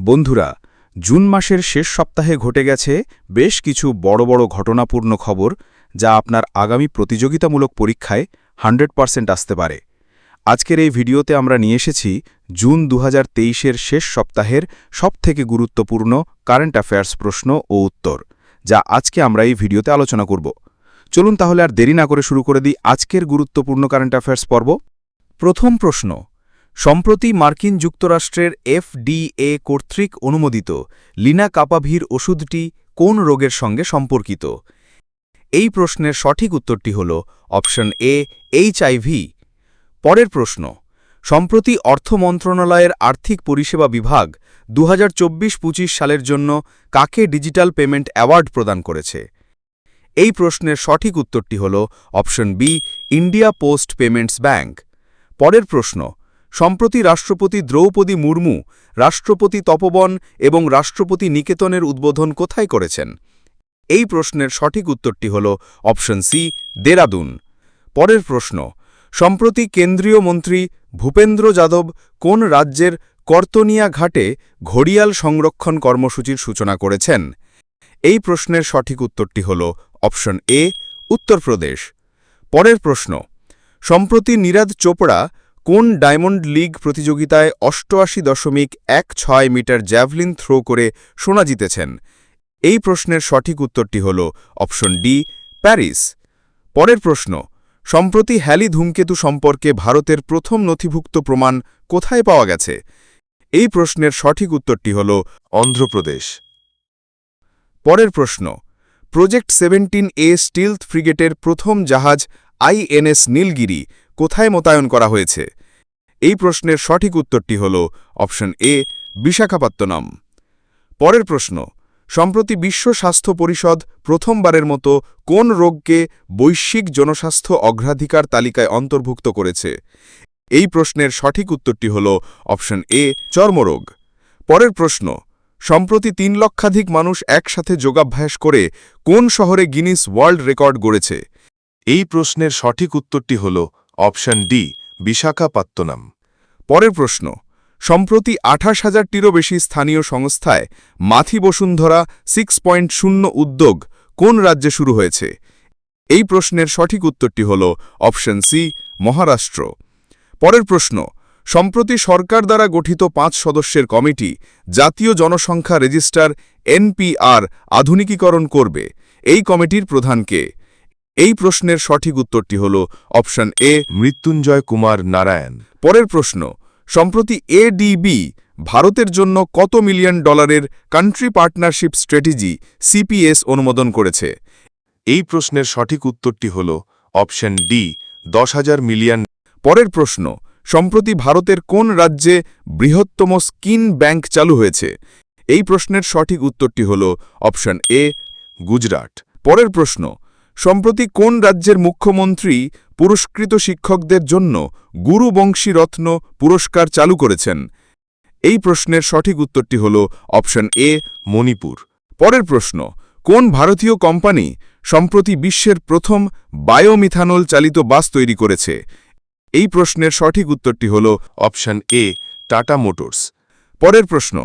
বন্ধুরা, জুন মাসের শেষ সপ্তাহে ঘটে গেছে বেশ কিছু বড় বড় ঘটনাপূর্ণ খবর যা আপনার আগামী প্রতিযোগিতামূলক পরীক্ষায় হান্ড্রেড পারসেন্ট আসতে পারে। আজকের এই ভিডিওতে আমরা নিয়ে এসেছি জুন দু হাজার শেষ সপ্তাহের সবথেকে গুরুত্বপূর্ণ কারেন্ট অ্যাফেয়ার্স প্রশ্ন ও উত্তর, যা আজকে আমরা এই ভিডিওতে আলোচনা করব। চলুন তাহলে আর দেরি না করে শুরু করে দিই আজকের গুরুত্বপূর্ণ কারেন্ট অ্যাফেয়ার্স পর্ব। প্রথম প্রশ্ন সম্প্রতি মার্কিন যুক্তরাষ্ট্রের এফডিএ কর্তৃক অনুমোদিত লিনা কাপাভির ওষুধটি কোন রোগের সঙ্গে সম্পর্কিত? এই প্রশ্নের সঠিক উত্তরটি হল অপশন এ এইচআইভি পরের প্রশ্ন, সম্প্রতি অর্থ মন্ত্রণালয়ের আর্থিক পরিষেবা বিভাগ দু হাজার সালের জন্য কাকে ডিজিটাল পেমেন্ট অ্যাওয়ার্ড প্রদান করেছে? এই প্রশ্নের সঠিক উত্তরটি হল option B, India Post Payments Bank. পরের প্রশ্ন সম্প্রতি রাষ্ট্রপতি দ্রৌপদী মুর্মু, রাষ্ট্রপতি তপবন এবং রাষ্ট্রপতি নিকেতনের উদ্বোধন কোথায় করেছেন? এই প্রশ্নের সঠিক উত্তরটি হল অপশন সি, দেরাদুন। পরের প্রশ্ন, সম্প্রতি কেন্দ্রীয় মন্ত্রী ভূপেন্দ্র যাদব কোন রাজ্যের কর্তনিয়া ঘাটে ঘড়িয়াল সংরক্ষণ কর্মসূচির সূচনা করেছেন? এই প্রশ্নের সঠিক উত্তরটি হল অপশন এ, উত্তরপ্রদেশ। পরের প্রশ্ন, সম্প্রতি নীরাজ চোপড়া কোন ডায়মন্ড লিগ প্রতিযোগিতায় অষ্টআশি দশমিক এক ছয় মিটার জ্যাভলিন থ্রো করে সোনা জিতেছেন? এই প্রশ্নের সঠিক উত্তরটি হল অপশন ডি, প্যারিস। পরের প্রশ্ন, সম্প্রতি হ্যালি ধূমকেতু সম্পর্কে ভারতের প্রথম নথিভুক্ত প্রমাণ কোথায় পাওয়া গেছে? এই প্রশ্নের সঠিক উত্তরটি হল অন্ধ্রপ্রদেশ। পরের প্রশ্ন, প্রজেক্ট সেভেন্টিন এ স্টিলথ ফ্রিগেটের প্রথম জাহাজ আইএনএস নীলগিরি কোথায় মোতায়েন করা হয়েছে? এই প্রশ্নের সঠিক উত্তরটি হল অপশন এ, বিশাখাপত্তনম। পরের প্রশ্ন, সম্প্রতি বিশ্ব স্বাস্থ্য পরিষদ প্রথমবারের মতো কোন রোগকে বৈশ্বিক জনস্বাস্থ্য অগ্রাধিকার তালিকায় অন্তর্ভুক্ত করেছে? এই প্রশ্নের সঠিক উত্তরটি হল অপশন এ, চর্মরোগ। পরের প্রশ্ন, সম্প্রতি তিন লক্ষাধিক মানুষ একসাথে যোগাভ্যাস করে কোন শহরে গিনিস ওয়ার্ল্ড রেকর্ড গড়েছে? এই প্রশ্নের সঠিক উত্তরটি হল অপশন ডি, বিশাখাপত্তনম। পরের প্রশ্ন, সম্প্রতি আঠাশ হাজারটিরও বেশি স্থানীয় সংস্থায় মাথি বসুন্ধরা সিক্স পয়েন্ট শূন্য উদ্যোগ কোন রাজ্যে শুরু হয়েছে? এই প্রশ্নের সঠিক উত্তরটি হল অপশন সি, মহারাষ্ট্র। পরের প্রশ্ন, সম্প্রতি সরকার দ্বারা গঠিত পাঁচ সদস্যের কমিটি জাতীয় জনসংখ্যা রেজিস্টার এনপিআর আধুনিকীকরণ করবে। এই কমিটির প্রধানকে এই প্রশ্নের সঠিক উত্তরটি হল অপশন এ, মৃত্যুঞ্জয় কুমার নারায়ণ। পরের প্রশ্ন, সম্প্রতি এডিবি ভারতের জন্য কত মিলিয়ন ডলারের কান্ট্রি পার্টনারশিপ স্ট্র্যাটেজি সিপিএস অনুমোদন করেছে? এই প্রশ্নের সঠিক উত্তরটি হল অপশন ডি, দশ হাজার মিলিয়ন। পরের প্রশ্ন, সম্প্রতি ভারতের কোন রাজ্যে বৃহত্তম স্কিন ব্যাংক চালু হয়েছে? এই প্রশ্নের সঠিক উত্তরটি হল অপশন এ, গুজরাট। পরের প্রশ্ন সম্প্রতি কোন রাজ্যের মুখ্যমন্ত্রী পুরস্কৃত শিক্ষকদের জন্য গুরুবংশী রত্ন পুরস্কার চালু করেছেন? এই প্রশ্নের সঠিক উত্তরটি হল অপশন এ, মণিপুর। পরের প্রশ্ন, কোন ভারতীয় কোম্পানি সম্প্রতি বিশ্বের প্রথম বায়োমিথানল চালিত বাস তৈরি করেছে? এই প্রশ্নের সঠিক উত্তরটি হল অপশন এ, টাটা মোটরস। পরের প্রশ্ন,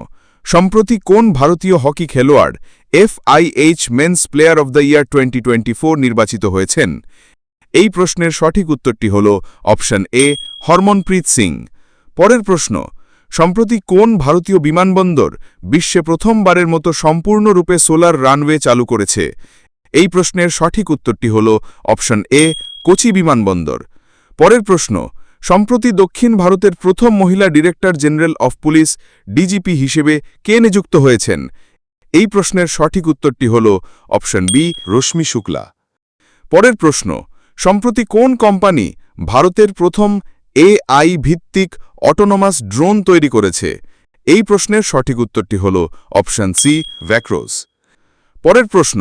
সম্প্রতি কোন ভারতীয় হকি খেলোয়াড় FIH men's player of the year twenty নির্বাচিত হয়েছেন। এই প্রশ্নের সঠিক উত্তরটি হল অপশন এ হরমনপ্রীত সিং। পরের প্রশ্ন, সম্প্রতি কোন ভারতীয় বিমানবন্দর বিশ্বে প্রথমবারের মতো সম্পূর্ণরূপে সোলার রানওয়ে চালু করেছে? এই প্রশ্নের সঠিক উত্তরটি হল অপশন এ কোচি বিমানবন্দর। পরের প্রশ্ন, সম্প্রতি দক্ষিণ ভারতের প্রথম মহিলা director general of police, DGP হিসেবে কে নিযুক্ত হয়েছেন? এই প্রশ্নের সঠিক উত্তরটি হল অপশন বি, রশ্মি শুক্লা। পরের প্রশ্ন, সম্প্রতি কোন কোম্পানি ভারতের প্রথম এআই ভিত্তিক অটোনোমাস ড্রোন তৈরি করেছে? এই প্রশ্নের সঠিক উত্তরটি হল অপশন সি ভ্যাক্রোস পরের প্রশ্ন,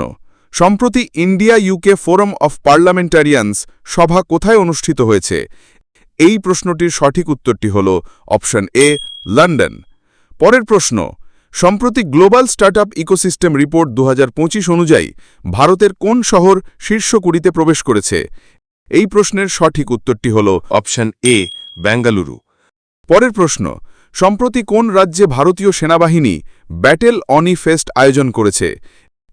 সম্প্রতি India UK forum of parliamentarians সভা কোথায় অনুষ্ঠিত হয়েছে? এই প্রশ্নটির সঠিক উত্তরটি হল অপশন এ, লন্ডন। পরের প্রশ্ন সম্প্রতি গ্লোবাল স্টার্টআপ ইকোসিস্টেম রিপোর্ট দু হাজার পঁচিশ অনুযায়ী ভারতের কোন শহর শীর্ষ কুড়িতে প্রবেশ করেছে? এই প্রশ্নের সঠিক উত্তরটি হল অপশন এ, বেঙ্গালুরু। পরের প্রশ্ন, সম্প্রতি কোন রাজ্যে ভারতীয় সেনাবাহিনী ব্যাটেল অনি ফেস্ট আয়োজন করেছে?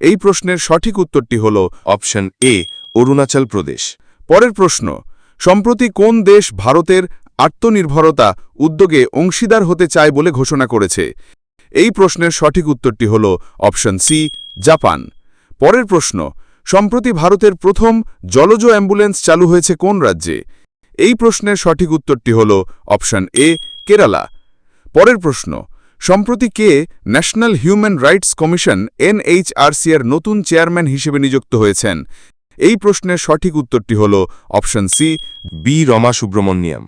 এই প্রশ্নের সঠিক উত্তরটি হল অপশন এ, অরুণাচল প্রদেশ। পরের প্রশ্ন, সম্প্রতি কোন দেশ ভারতের আত্মনির্ভরতা উদ্যোগে অংশীদার হতে চায় বলে ঘোষণা করেছে? এই প্রশ্নের সঠিক উত্তরটি হল অপশন সি জাপান। পরের প্রশ্ন সম্প্রতি ভারতের প্রথম জলজ অ্যাম্বুলেন্স চালু হয়েছে কোন রাজ্যে? এই প্রশ্নের সঠিক উত্তরটি হল অপশন এ কেরালা। পরের প্রশ্ন সম্প্রতি কে national human rights commission NHRC এর নতুন চেয়ারম্যান হিসেবে নিযুক্ত হয়েছেন? এই প্রশ্নের সঠিক উত্তরটি হল option C B Rama Subramanyam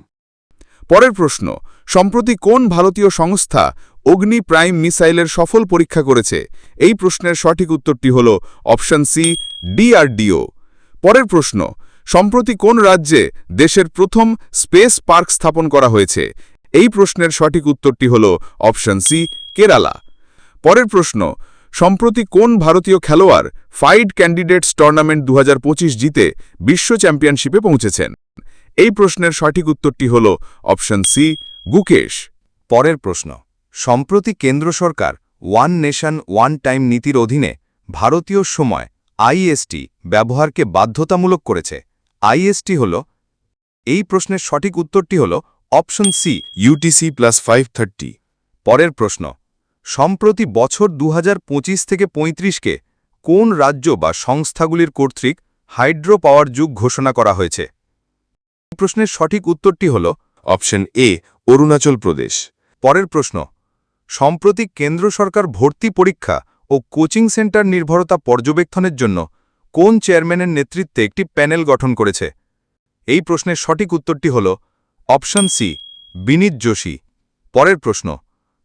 পরের প্রশ্ন সম্প্রতি কোন ভারতীয় সংস্থা অগ্নি প্রাইম মিসাইলের সফল পরীক্ষা করেছে। এই প্রশ্নের সঠিক উত্তরটি হল অপশন সি, ডিআরডিও। পরের প্রশ্ন, সম্প্রতি কোন রাজ্যে দেশের প্রথম স্পেস পার্ক স্থাপন করা হয়েছে? এই প্রশ্নের সঠিক উত্তরটি হল অপশন সি, কেরালা। পরের প্রশ্ন, সম্প্রতি কোন ভারতীয় খেলোয়াড় ফাইড ক্যান্ডিডেটস টুর্নামেন্ট দু হাজার পঁচিশ জিতে বিশ্ব চ্যাম্পিয়নশিপে পৌঁছেছেন? এই প্রশ্নের সঠিক উত্তরটি হল অপশন সি, গুকেশ। পরের প্রশ্ন সম্প্রতি কেন্দ্র সরকার ওয়ান নেশন, ওয়ান টাইম নীতির অধীনে ভারতীয় সময় আইএসটি ব্যবহারকে বাধ্যতামূলক করেছে। আইএসটি হল এই প্রশ্নের সঠিক উত্তরটি হল option C UTC plus five thirty. পরের প্রশ্ন, সম্প্রতি বছর দু হাজার পঁচিশ থেকে ৩৫কে কোন রাজ্য বা সংস্থাগুলির কর্তৃক হাইড্রো পাওয়ার যুগ ঘোষণা করা হয়েছে? প্রশ্নের সঠিক উত্তরটি হল অপশন এ, অরুণাচল প্রদেশ। পরের প্রশ্ন সম্প্রতি কেন্দ্র সরকার ভর্তি পরীক্ষা ও কোচিং সেন্টার নির্ভরতা পর্যবেক্ষণের জন্য কোন চেয়ারম্যানের নেতৃত্বে একটি প্যানেল গঠন করেছে? এই প্রশ্নের সঠিক উত্তরটি হল অপশন সি, বিনীত যোশী। পরের প্রশ্ন,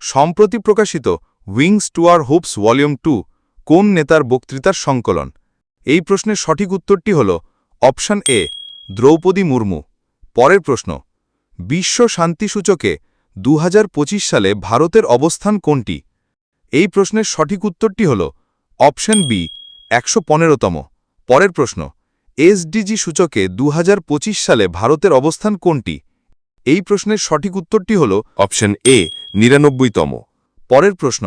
সম্প্রতি প্রকাশিত wings to our hopes volume two কোন নেতার বক্তৃতার সংকলন? এই প্রশ্নের সঠিক উত্তরটি হল অপশন এ, দ্রৌপদী মুর্মু। পরের প্রশ্ন, বিশ্ব শান্তি সূচকে দু হাজার পঁচিশ সালে ভারতের অবস্থান কোনটি? এই প্রশ্নের সঠিক উত্তরটি হল অপশন বি, একশো পনেরোতম। পরের প্রশ্ন, এসডিজি সূচকে দুহাজার পঁচিশ সালে ভারতের অবস্থান কোনটি? এই প্রশ্নের সঠিক উত্তরটি হল অপশন এ, নিরানব্বইতম। পরের প্রশ্ন,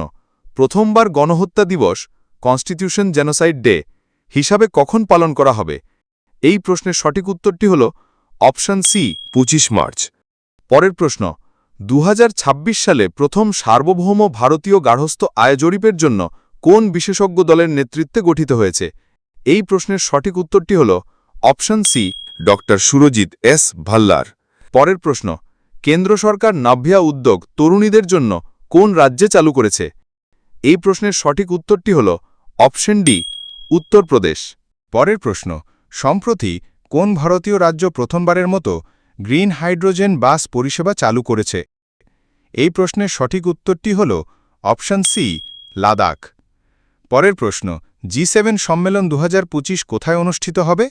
প্রথমবার গণহত্যা দিবস, কনস্টিটিউশন জেনোসাইড ডে, হিসাবে কখন পালন করা হবে? এই প্রশ্নের সঠিক উত্তরটি হল অপশন সি, পঁচিশ মার্চ। পরের প্রশ্ন দু হাজার ছাব্বিশ সালে প্রথম সার্বভৌম ভারতীয় গার্হস্থ্য আয় জরিপের জন্য কোন বিশেষজ্ঞ দলের নেতৃত্বে গঠিত হয়েছে? এই প্রশ্নের সঠিক উত্তরটি হল option C, doctor Surjit S Bhalla. পরের প্রশ্ন, কেন্দ্র সরকার নাভ্যা উদ্যোগ তরুণীদের জন্য কোন রাজ্যে চালু করেছে? এই প্রশ্নের সঠিক উত্তরটি হল অপশন ডি, উত্তরপ্রদেশ। পরের প্রশ্ন, সম্প্রতি কোন ভারতীয় রাজ্য প্রথমবারের মতো গ্রিন হাইড্রোজেন বাস পরিষেবা চালু করেছে। এই প্রশ্নের সঠিক উত্তরটি হল অপশন সি, লাদাখ। পরের প্রশ্ন, জি সেভেন সম্মেলন দু হাজার পঁচিশ কোথায় অনুষ্ঠিত হবে?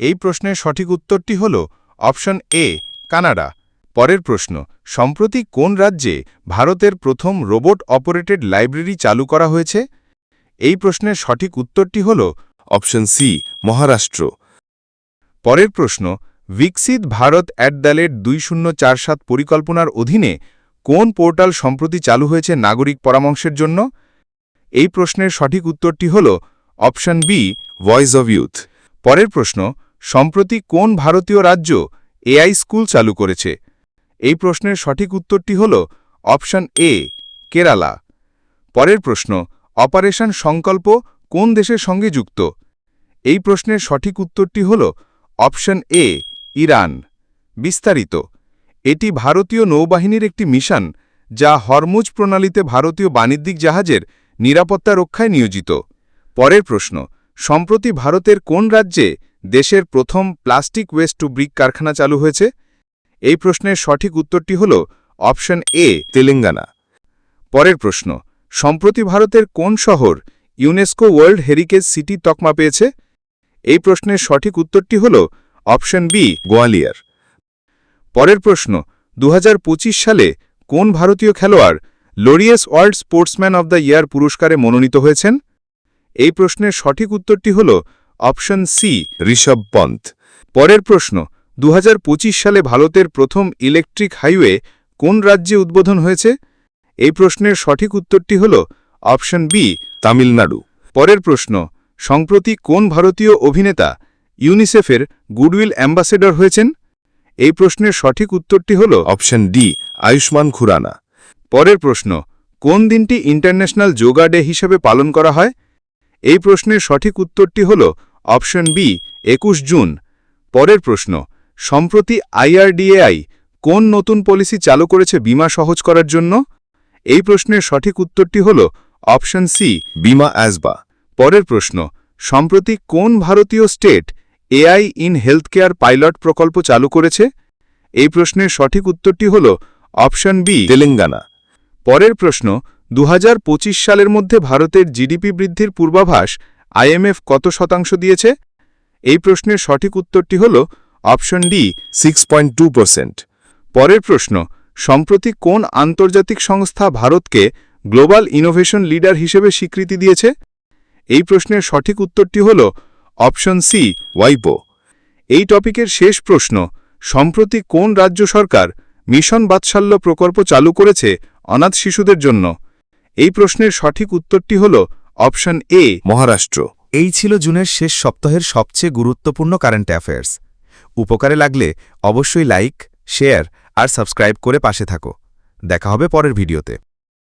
এই প্রশ্নের সঠিক উত্তরটি হল অপশন এ, কানাডা। পরের প্রশ্ন, সম্প্রতি কোন রাজ্যে ভারতের প্রথম রোবট অপারেটেড লাইব্রেরি চালু করা হয়েছে? এই প্রশ্নের সঠিক উত্তরটি হল অপশন সি, মহারাষ্ট্র। পরের প্রশ্ন বিকশিত ভারত অ্যাট দ্য লেট দুই শূন্য চার সাত পরিকল্পনার অধীনে কোন পোর্টাল সম্প্রতি চালু হয়েছে নাগরিক পরামর্শের জন্য? এই প্রশ্নের সঠিক উত্তরটি হল option B, voice of youth. পরের প্রশ্ন, সম্প্রতি কোন ভারতীয় রাজ্য এআই স্কুল চালু করেছে? এই প্রশ্নের সঠিক উত্তরটি হল অপশন এ, কেরালা। পরের প্রশ্ন, অপারেশন সংকল্প কোন দেশের সঙ্গে যুক্ত? এই প্রশ্নের সঠিক উত্তরটি হল অপশন এ ইরান। বিস্তারিত, এটি ভারতীয় নৌবাহিনীর একটি মিশন যা হরমুজ প্রণালীতে ভারতীয় বাণিজ্যিক জাহাজের নিরাপত্তা রক্ষায় নিয়োজিত। পরের প্রশ্ন, সম্প্রতি ভারতের কোন রাজ্যে দেশের প্রথম প্লাস্টিক ওয়েস্ট টু ব্রিক কারখানা চালু হয়েছে? এই প্রশ্নের সঠিক উত্তরটি হল অপশন এ, তেলেঙ্গানা। পরের প্রশ্ন, সম্প্রতি ভারতের কোন শহর ইউনেস্কো ওয়ার্ল্ড হেরিকেজ সিটি তকমা পেয়েছে? এই প্রশ্নের সঠিক উত্তরটি হল অপশন বি, গোয়ালিয়র। পরের প্রশ্ন দু হাজার পঁচিশ সালে কোন ভারতীয় খেলোয়াড় Laureus world sportsman of the year পুরস্কারে মনোনীত হয়েছেন? এই প্রশ্নের সঠিক উত্তরটি হল অপশন সি, ঋষভ পন্থ। পরের প্রশ্ন দু হাজার পঁচিশ সালে ভারতের প্রথম ইলেকট্রিক হাইওয়ে কোন রাজ্যে উদ্বোধন হয়েছে? এই প্রশ্নের সঠিক উত্তরটি হল অপশন বি, তামিলনাড়ু। পরের প্রশ্ন, সম্প্রতি কোন ভারতীয় অভিনেতা ইউনিসেফের গুডউইল অ্যাম্বাসেডর হয়েছেন? এই প্রশ্নের সঠিক উত্তরটি হল অপশন ডি, আয়ুষ্মান খুরানা। পরের প্রশ্ন, কোন দিনটি ইন্টারন্যাশনাল যোগা ডে হিসেবে পালন করা হয়? এই প্রশ্নের সঠিক উত্তরটি হল অপশন বি, একুশ জুন। পরের প্রশ্ন, সম্প্রতি আইআরডিএআই কোন নতুন পলিসি চালু করেছে বীমা সহজ করার জন্য? এই প্রশ্নের সঠিক উত্তরটি হল অপশন সি, বিমা অ্যাজবা। পরের প্রশ্ন, সম্প্রতি কোন ভারতীয় state AI in healthcare pilot প্রকল্প চালু করেছে? এই প্রশ্নের সঠিক উত্তরটি হল অপশন বি, তেলেঙ্গানা। পরের প্রশ্ন দু হাজার পঁচিশ সালের মধ্যে ভারতের জিডিপি বৃদ্ধির পূর্বাভাস আইএমএফ কত শতাংশ দিয়েছে? এই প্রশ্নের সঠিক উত্তরটি হল অপশন ডি, সিক্স পরের প্রশ্ন, সম্প্রতি কোন আন্তর্জাতিক সংস্থা ভারতকে গ্লোবাল ইনোভেশন লিডার হিসেবে স্বীকৃতি দিয়েছে? এই প্রশ্নের সঠিক উত্তরটি হল অপশন সি, ওয়াইপো। এই টপিকের শেষ প্রশ্ন, সম্প্রতি কোন রাজ্য সরকার মিশন বাৎসাল্য প্রকল্প চালু করেছে অনাথ শিশুদের জন্য? এই প্রশ্নের সঠিক উত্তরটি হল অপশন এ, মহারাষ্ট্র। এই ছিল জুনের শেষ সপ্তাহের সবচেয়ে গুরুত্বপূর্ণ কারেন্ট অ্যাফেয়ার্স। উপকারে লাগলে অবশ্যই লাইক, শেয়ার আর সাবস্ক্রাইব করে পাশে থাকো। দেখা হবে পরের ভিডিওতে।